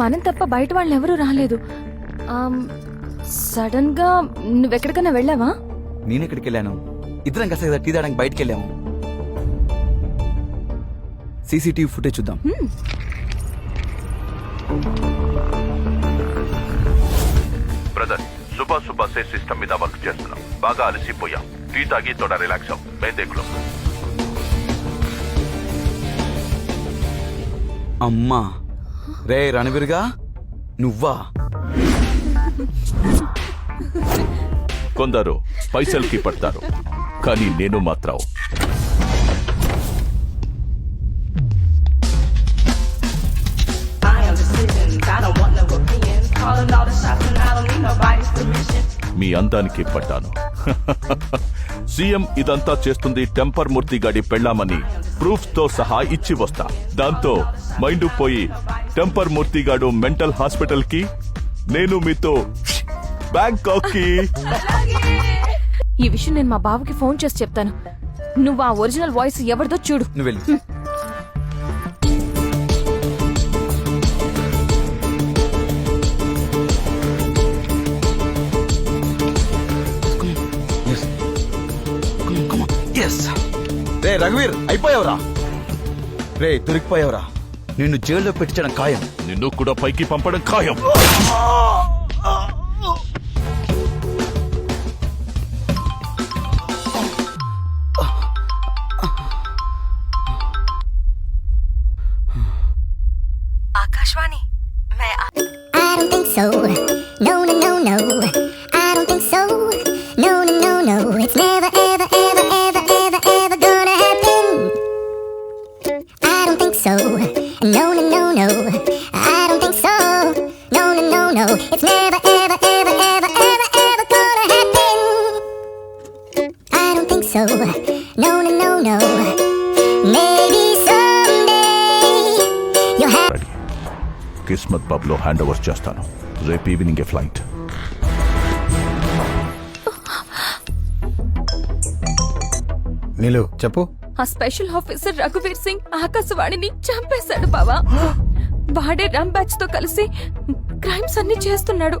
మనం తప్ప బయట వాళ్ళు ఎవరూ రాలేదు. సడన్గా నువ్వెక్కడికైనా వెళ్ళావా? నేను ఎక్కడికి వెళ్ళాను ఇద్దరం కదా టీ తాగడానికి బయటికి వెళ్ళాము సీసీటీవీ ఫుటేజ్ చూద్దాం. బ్రదర్ సుబా సుబా సే సిస్టమ్ మీద వర్క్ చేస్తున్నాం. బాగా అలసిపోయాం. టీ తాగి తోడ రిలాక్స్ అవ్వం. మేదేకులో అమ్మా రే రణవీర్గా నువ్వా? కొందరు పైసలకి పడతారు కానీ నేను మాత్రం. మీ అందానికి పడ్డాను. సీఎం ఇదంతా చేస్తుంది టెంపర్ మూర్తి గాడి పెళ్ళామని ప్రూఫ్తో సహా ఇచ్చి వస్తా. దాంతో మైండ్ పోయి టెంపర్ మూర్తి గాడు మెంటల్ హాస్పిటల్కి నేను మీతో బ్యాంకాక్కి ఈ విషయం నేను మా బావకి ఫోన్ చేసి చెప్తాను. నువ్వు ఆ ఒరిజినల్ వాయిస్ ఎవరిదో చూడు. నువ్వు వెళ్ళు. రే రఘువీర్ అయిపోయావురా. రే దొరికిపోయావురా నిన్ను జైల్లో పెట్టడం ఖాయం. నిన్ను కూడా పైకి పంపడం ఖాయం. Akashvani. I don't think so. Kismat పబ్లో hand over చేస్తాను. రేపు ఈవినింగ్ ఏ ఫ్లైట్. నీలు చెప్పు. ఆ స్పెషల్ ఆఫీసర్ రఘువీర్ సింగ్ ఆకాశవాణిని చంపేశాడు బావా. వాడే రమ్ బ్యాచ్తో కలిసి క్రైమ్స్ అన్ని చేస్తున్నాడు.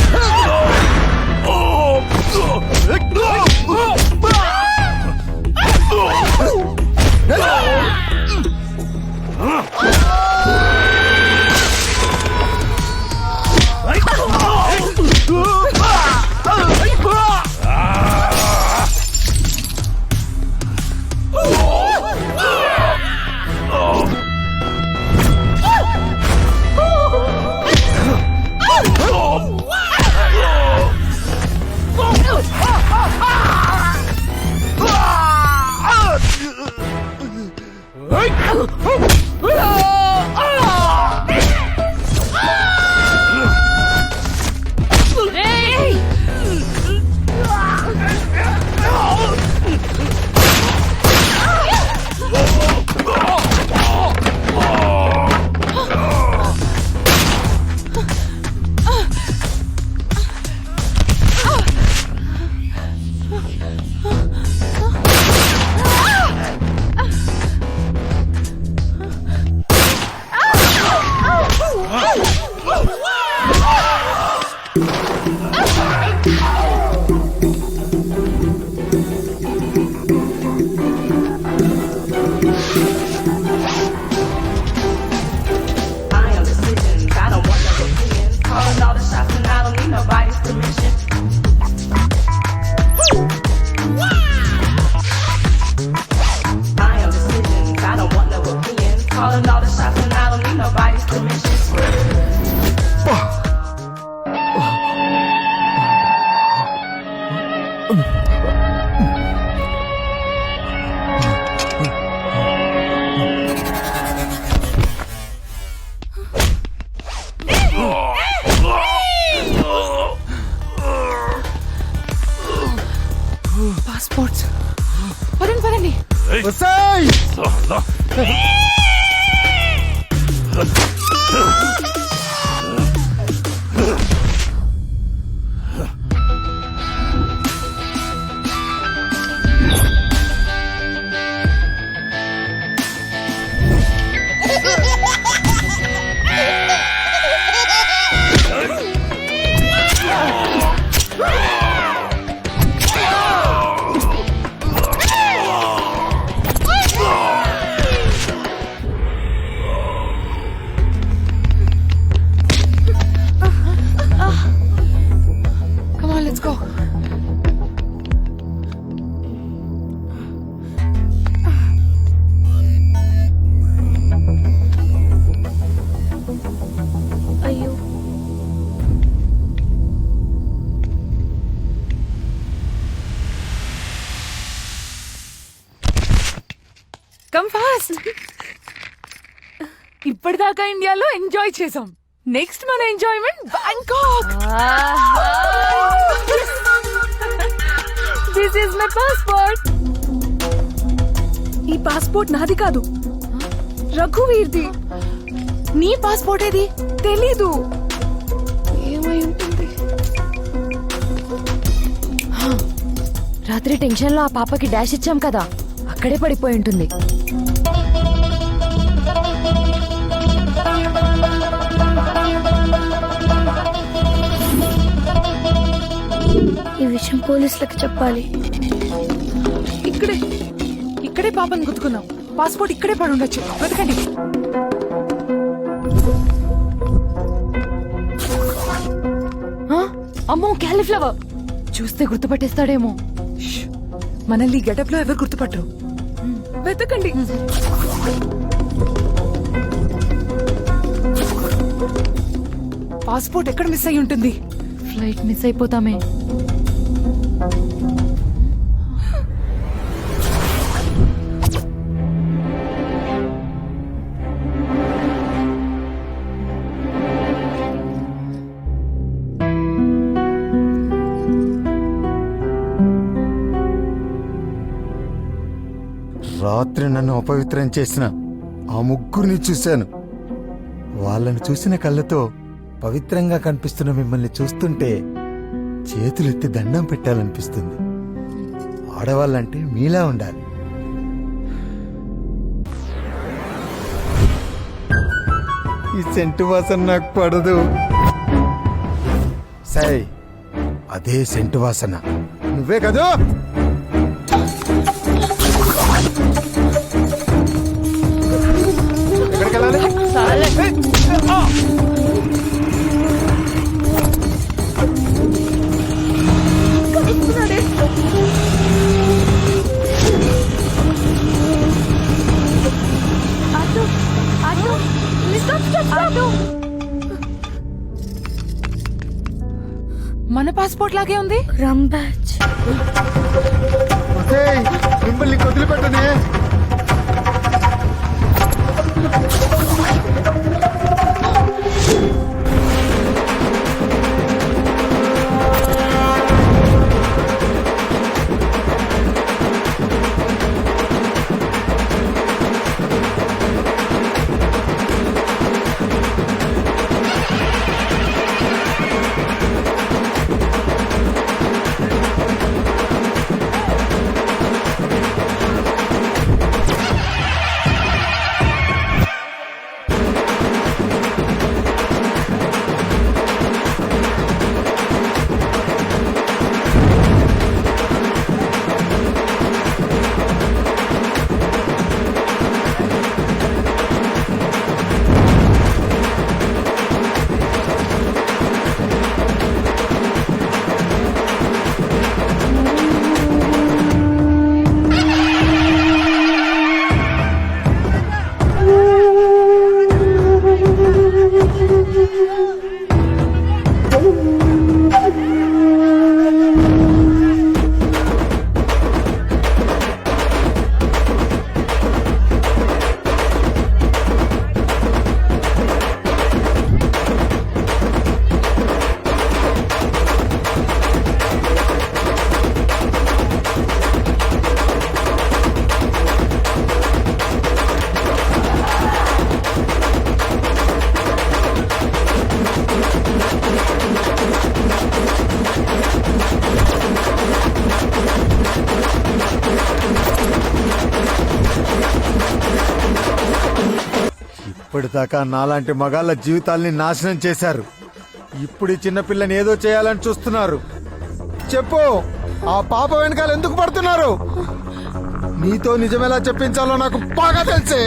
పాస్పోర్ట్స్. పదండి పదండి ఇప్పటిదాకా ఇండియాలో ఎంజాయ్ చేసాం నెక్స్ట్ మన enjoyment Bangkok. This is my passport ఈ పాస్పోర్ట్ నాది కాదు. రఘువీర్ది. నీ పాస్పోర్ట్ ఏది? తెలీదు. ఏమై ఉంటుంది? రాత్రి టెన్షన్లో ఆ పాపకి డాష్ ఇచ్చాం కదా. అక్కడే పడిపోయి ఉంటుంది. ఈ విషయం పోలీసులకు చెప్పాలి. ఇక్కడే. ఇక్కడే పాపని గుర్తుకున్నాం పాస్పోర్ట్ ఇక్కడే పడి ఉండొచ్చు. వెతకండి అమ్మో క్యాలీఫ్లవర్! చూస్తే గుర్తుపట్టేస్తాడేమో. ష్. మనల్ని గెటప్లో ఎవరు గుర్తుపట్టరు? వెతకండి. పాస్పోర్ట్ ఎక్కడ మిస్ అయి ఉంటుంది? ఫ్లైట్ మిస్ అయిపోతామే. రాత్రి నన్ను అపవిత్రం చేసిన ఆ ముగ్గురిని చూశాను. వాళ్ళని చూసిన కళ్ళతో పవిత్రంగా కనిపిస్తున్న మిమ్మల్ని చూస్తుంటే చేతులెత్తి దండం పెట్టాలనిపిస్తుంది. ఆడవాళ్ళంటే మీలా ఉండాలి. ఈ సెంటు వాసన నాకు పడదు. సై అదే సెంటు వాసన. నువ్వే కదా? మన పాస్పోర్ట్ లాగే ఉంది? ఒసేయ్, మిమ్మల్ని వదిలిపెట్టనే Thank you. ఇప్పటిదాకా నాలాంటి మగాళ్ళ జీవితాల్ని నాశనం చేశారు. ఇప్పుడు ఈ చిన్నపిల్లని ఏదో చేయాలని చూస్తున్నారు. చెప్పు ఆ పాప వెనకాల ఎందుకు పడుతున్నారు? నీతో నిజమేలా చెప్పించాలో నాకు బాగా తెలిసే.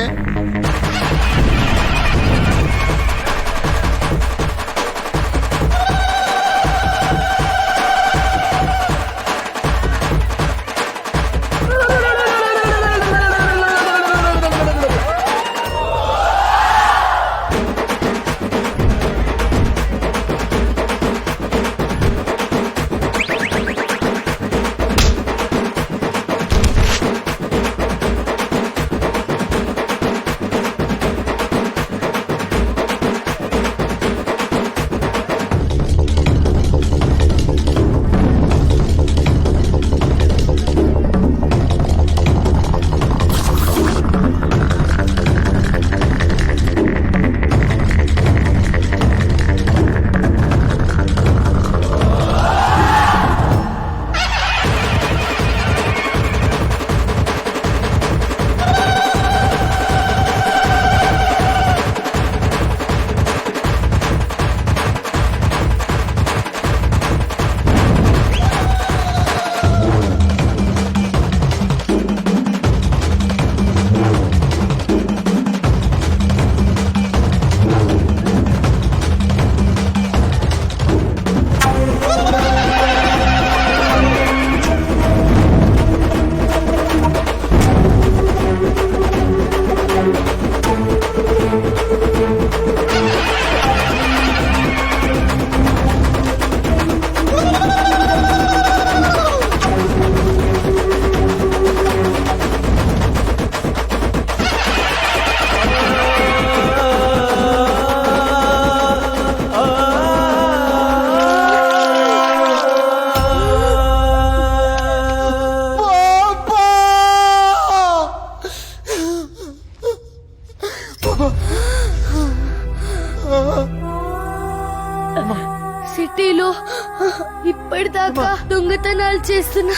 దొంగతనాలు చేస్తున్న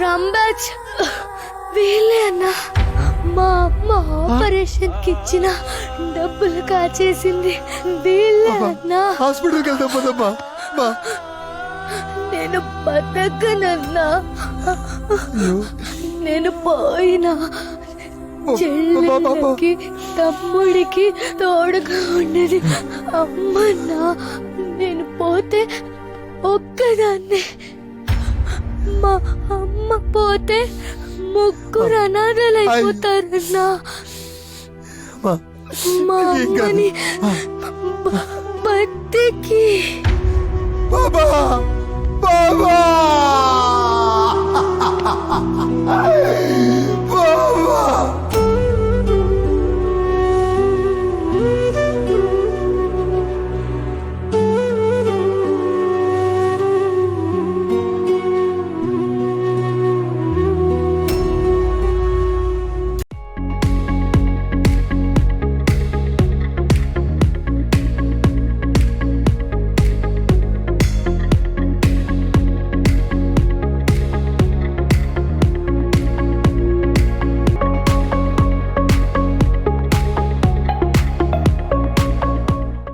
రాంబాజ్ వీళ్ళే అన్నా. మా అమ్మ ఆపరేషన్కి ఇచ్చిన డబ్బులు కాచేసింది వీళ్ళే అన్నా. హాస్పిటల్కి వెళ్దాం పదమ్మా. బా. నేను బతకనన్నా. నేను పోయినా చెల్లెళ్ళకి తమ్ముడికి తోడుగా ఉండేది అమ్మన్నా. నేను పోతే ఒక్కదాన్నే. మా అమ్మ పోతే ముగ్గురు అనాథలైపోతారన్నా. మా. అమ్మని బతికి బాబా బాబా బాబా